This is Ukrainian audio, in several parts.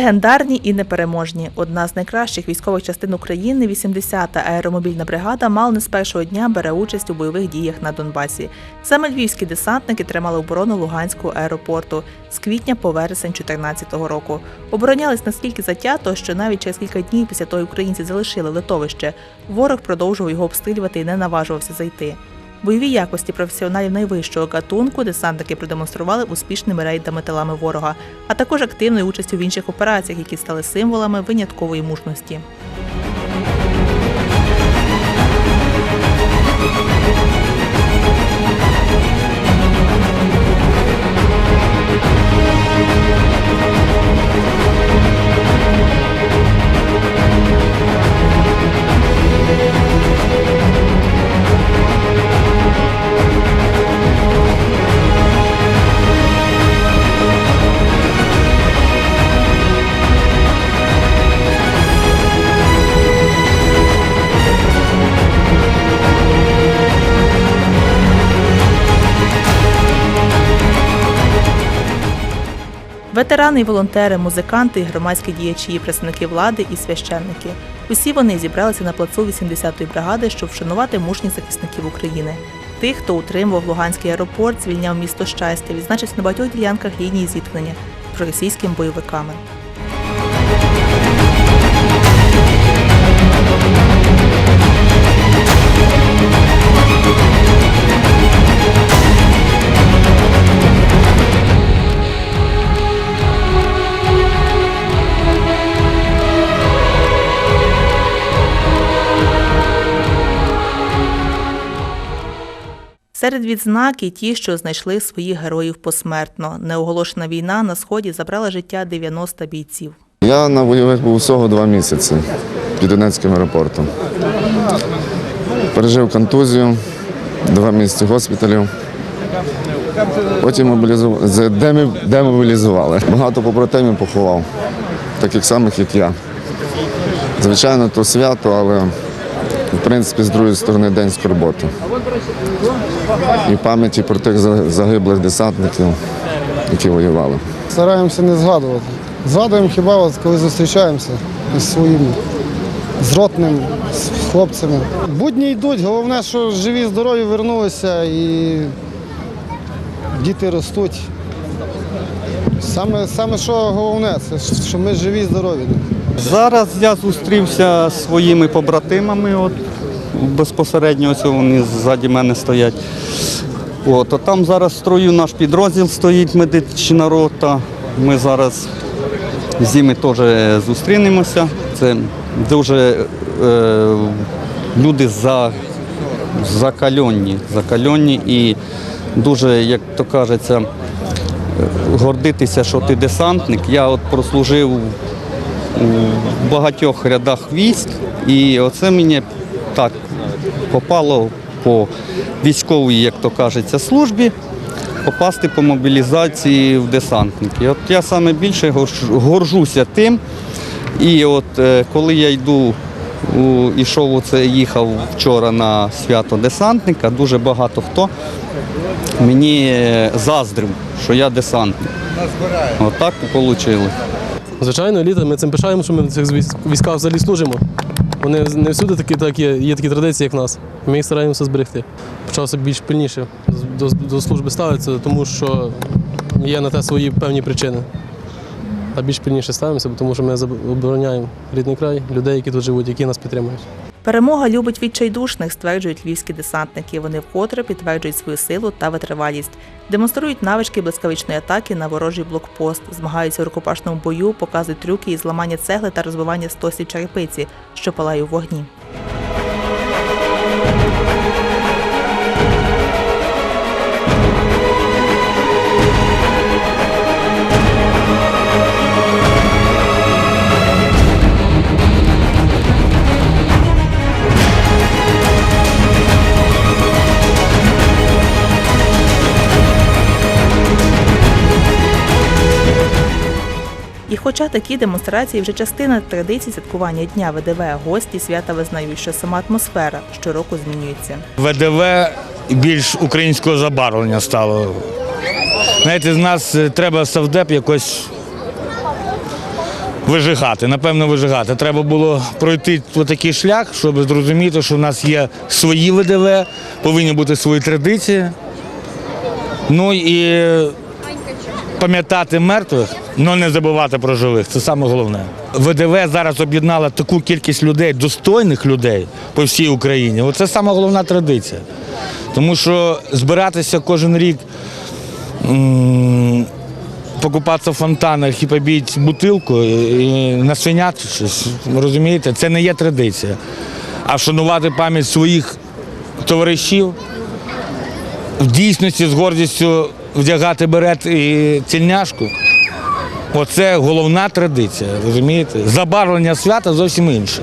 Легендарні і непереможні. Одна з найкращих військових частин України, 80-та аеромобільна бригада, мало не з першого дня бере участь у бойових діях на Донбасі. Саме львівські десантники тримали оборону Луганського аеропорту з квітня по вересень 2014 року. Оборонялись наскільки затято, що навіть через кілька днів після того, українці залишили литовище, ворог продовжував його обстрілювати і не наважувався зайти. Бойові якості професіоналів найвищого гатунку десантники продемонстрували успішними рейдами тилами ворога, а також активною участю в інших операціях, які стали символами виняткової мужності. Ветерани і волонтери, музиканти, громадські діячі, представники влади і священники. Усі вони зібралися на плацу 80-ї бригади, щоб вшанувати мужніх захисників України. Тих, хто утримував Луганський аеропорт, звільняв місто щастя, відзначився на багатьох ділянках лінії зіткнення з російськими бойовиками. Серед відзнак і ті, що знайшли своїх героїв посмертно. Неоголошена війна на сході забрала життя 90 бійців. Я на бойових був всього два місяці під Донецьким аеропортом. Пережив контузію, два місяці госпіталів. Потім мобілізували, демобілізували. Багато побратимів поховав, таких самих, як я. Звичайно, то свято, але в принципі з другої сторони день скорботи. І пам'яті про тих за- загиблих десантників, які воювали. Стараємося не згадувати. Згадуємо хіба коли зустрічаємося із своїми, з ротним, з хлопцями. Будні йдуть, головне, що живі, здорові вернулися і діти ростуть. Саме, саме що головне, це що ми живі, здорові. Зараз я зустрівся з своїми побратимами. От, безпосередньо ось вони ззаді мене стоять. От, а там зараз строю наш підрозділ стоїть, медична рота. Ми зараз з ними теж зустрінемося. Це дуже е, люди за, закальонні, закальонні і дуже, як то кажеться, гордитися, що ти десантник. Я от прослужив у багатьох рядах військ, і оце мені так попало по військовій, як то кажеться, службі, попасти по мобілізації в десантники. От я саме більше горжуся тим. І от е, коли я йду, у, ішов оце, їхав вчора на свято десантника, дуже багато хто мені е, заздрив, що я десантник. Отак і вийшло. Звичайно, еліта, ми цим пишаємо, що ми в цих військах взагалі служимо. Вони не всюди такі, так є, є такі традиції, як нас. Ми їх стараємося зберегти. Почався більш пильніше до, до служби ставитися, тому що є на те свої певні причини. А більш пильніше ставимося, тому що ми обороняємо рідний край, людей, які тут живуть, які нас підтримують. Перемога любить відчайдушних, стверджують львівські десантники. Вони вкотре підтверджують свою силу та витривалість, демонструють навички блискавичної атаки на ворожий блокпост, змагаються у рукопашному бою, показують трюки із зламання цегли та розбивання стосів черепиці, що палає у вогні. Хоча такі демонстрації вже частина традицій святкування дня ВДВ, гості свята визнають, що сама атмосфера щороку змінюється. ВДВ більш українського забарвлення стало. Знаєте, з нас е, треба совдеп якось вижигати, напевно, вижигати. Треба було пройти такий шлях, щоб зрозуміти, що в нас є свої ВДВ, повинні бути свої традиції. Ну і пам'ятати мертвих, але не забувати про живих. Це саме головне. ВДВ зараз об'єднала таку кількість людей, достойних людей по всій Україні. Оце саме головна традиція. Тому що збиратися кожен рік. Покупатися в фонтанах і побити бутилку і насвиняти щось, розумієте, це не є традиція. А вшанувати пам'ять своїх товаришів, в дійсності з гордістю вдягати берет і цільняшку. Оце головна традиція, розумієте? Забарвлення свята зовсім інше.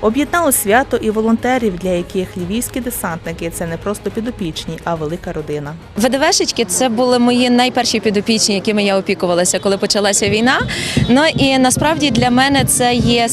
Об'єднало свято і волонтерів, для яких львівські десантники це не просто підопічні, а велика родина. ВДВшечки це були мої найперші підопічні, якими я опікувалася, коли почалася війна. Ну і насправді для мене це є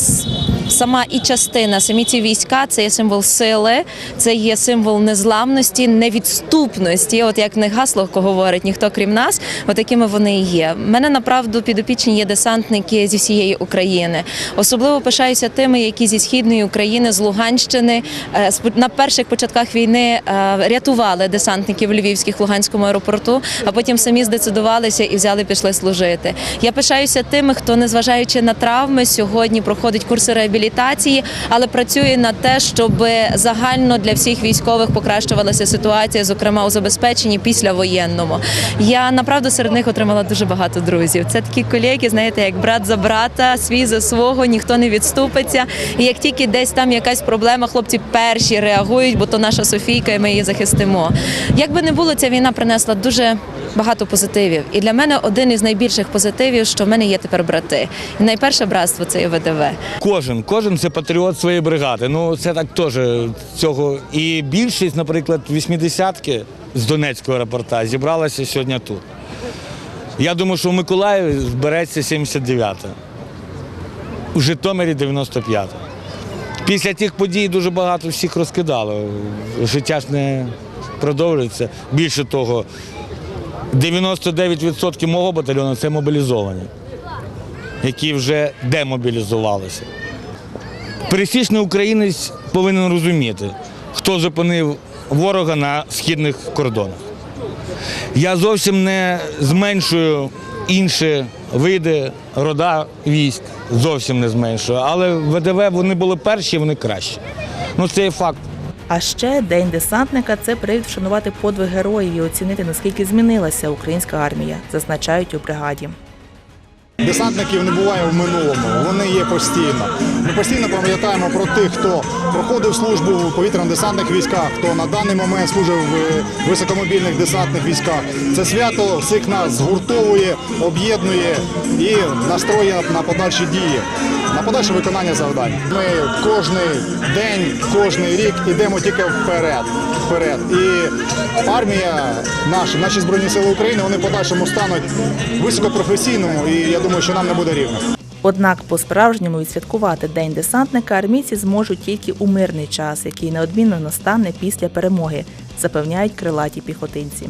сама і частина, самі ці війська, це є символ сили, це є символ незламності, невідступності. От як не гасло говорить ніхто крім нас, от вони і є. У мене направду підопічні є десантники зі всієї України. Особливо пишаюся тими, які зі східної України, з Луганщини е, на перших початках війни е, рятували десантників львівських в Луганському аеропорту, а потім самі здецидувалися і взяли, пішли служити. Я пишаюся тими, хто, незважаючи на травми, сьогодні проходить курси реабілітації, але працює на те, щоб загально для всіх військових покращувалася ситуація, зокрема у забезпеченні післявоєнному. Я направду серед них отримала дуже багато друзів. Це такі колеги, знаєте, як брат за брата, свій за свого, ніхто не відступиться. І як тільки десь там якась проблема, хлопці перші реагують, бо то наша Софійка, і ми її захистимо. Як би не було, ця війна принесла дуже багато позитивів. І для мене один із найбільших позитивів, що в мене є тепер брати. І найперше братство це є ВДВ. Кожен, кожен це патріот своєї бригади. Ну це так теж цього. І більшість, наприклад, 80-ки з Донецького аеропорта зібралася сьогодні тут. Я думаю, що в Миколаєві збереться 79-та, у Житомирі 95-та. Після тих подій дуже багато всіх розкидало. Життя ж не продовжується. Більше того, 99% мого батальйону це мобілізовані які вже демобілізувалися. Пересічний українець повинен розуміти, хто зупинив ворога на східних кордонах. Я зовсім не зменшую інші види, рода військ, зовсім не зменшую. Але ВДВ вони були перші, вони кращі. Ну це є факт. А ще День десантника це привід вшанувати подвиг героїв і оцінити наскільки змінилася українська армія, зазначають у бригаді. Десантників не буває в минулому, вони є постійно. Ми постійно пам'ятаємо про тих, хто проходив службу в повітряно-десантних військах, хто на даний момент служив в високомобільних десантних військах. Це свято всіх нас згуртовує, об'єднує і настроює на подальші дії, на подальше виконання завдань. Ми кожний день, кожний рік йдемо тільки вперед. вперед. І армія наша, наші збройні сили України, вони подальшому стануть високопрофесійному, і я думаю, що нам не буде рівних. Однак по-справжньому відсвяткувати День десантника армійці зможуть тільки у мирний час, який неодмінно настане після перемоги, запевняють крилаті піхотинці.